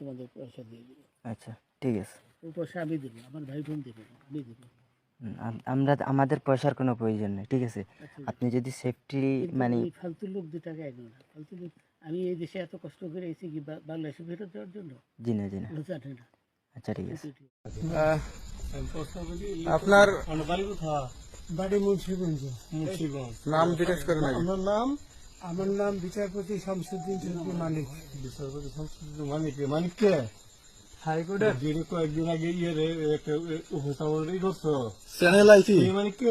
তোমাদের পয়সা দিয়ে দেবো। আচ্ছা ঠিক আছে। ও পয়সা আমি দেবো আমার ভাই বোন দেবো আমি দেবো। আমরা আমাদের পয়সার কোনো প্রয়োজন নেই ঠিক আছে? আচ্ছা। আপনি যদি সেফটি মানে এই ফালতু লোক দু টাকা না। ফালতু লোক আমি এই দেশে এত কষ্ট করে এসেছি কি বাংলাদেশে ফেরত দেওয়ার জন্য? জি না জি না। না। আচ্ছা ঠিক আছে। আপনার বাড়ি কোথায়? বাড়ি মুন্সিগঞ্জ। মুন্সিগঞ্জ। নাম জিজ্ঞেস করেন আমার নাম? আমার নাম বিচারপতি শামসুদ্দিন চৌধুরী মানিক। বিচারপতি সংস্কৃতি মানিক মানিক কে? হাইকোর্টের যিনি কয়েকদিন আগে ইয়ে রে একটা উপস্থাপন করছ। চ্যানেল আইসি সেই মানিক কে?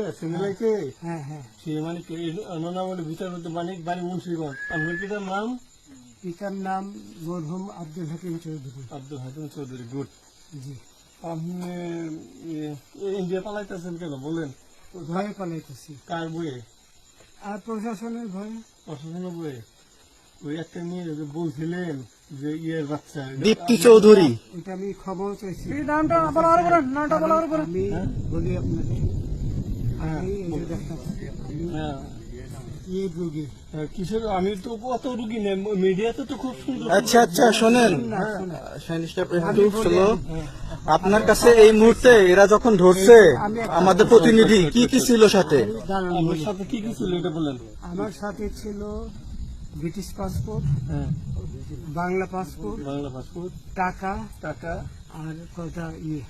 হ্যাঁ হ্যাঁ। সেই মানিক আমার নাম হলো বিচারপতি মানিক বাড়ি মুন্সিগঞ্জ। আপনার পিতার নাম? পিতার নাম মরহুম আব্দুল হাকিম চৌধুরী। আব্দুল হাকিম চৌধুরী গুড। জি। আপনি ইন্ডিয়া পালাইতেছেন কেন? বলেন। ভয়ে পালাইতেছি। কার বইয়ে আর প্রশাসনের ভয়ে। বইয়ে ওই একটা মেয়ে যে বলছিলেন যে ইয়ের বাচ্চা দীপ্তি চৌধুরী। ওইটা আমি খবর চাইছি। নামটা বলা আমি বলি আপনাকে। আমি এই যে দেখেন, আমি হ্যাঁ। রোগী। হ্যাঁ, কিসের আমি তো অত রুগী নেই মিডিয়াতে তো খুব সুন্দর আচ্ছা আচ্ছা শোনেন। একটু আপনার কাছে এই মুহূর্তে এরা যখন ধরছে আমাদের প্রতিনিধি কি কি ছিল সাথে? আমার সাথে কি কি ছিল এটা বলেন। আমার সাথে ছিল ব্রিটিশ পাসপোর্ট হ্যাঁ। বাংলা পাসপোর্ট বাংলা পাসপোর্ট টাকা টাকা। আর কটা ইয়ে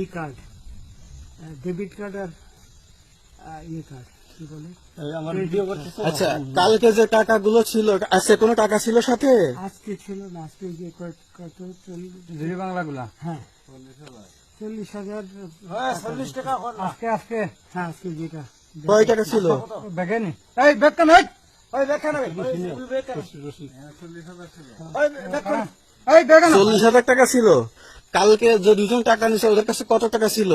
ই কার্ড ডেবিট কার্ড আর ইয়ে কার্ড। কি বলে এই আমার ভিডিও করতেছে আচ্ছা কালকে যে টাকাগুলো ছিল আজকে কোনো টাকা ছিল সাথে? আজকে ছিল না আজকে যে কত কত চল্লিশ বাংলাগুলা? হ্যাঁ। চল্লিশ হাজার। চল্লিশ টাকা আজকে আজকে। হ্যাঁ আজকে যেটা। কয় টাকা ছিল? দেখেনি এই বেকান এই ওই চল্লিশ হাজার। টাকা ছিল। কালকে যে দুজন টাকা নিছে ওদের কাছে কত টাকা ছিল?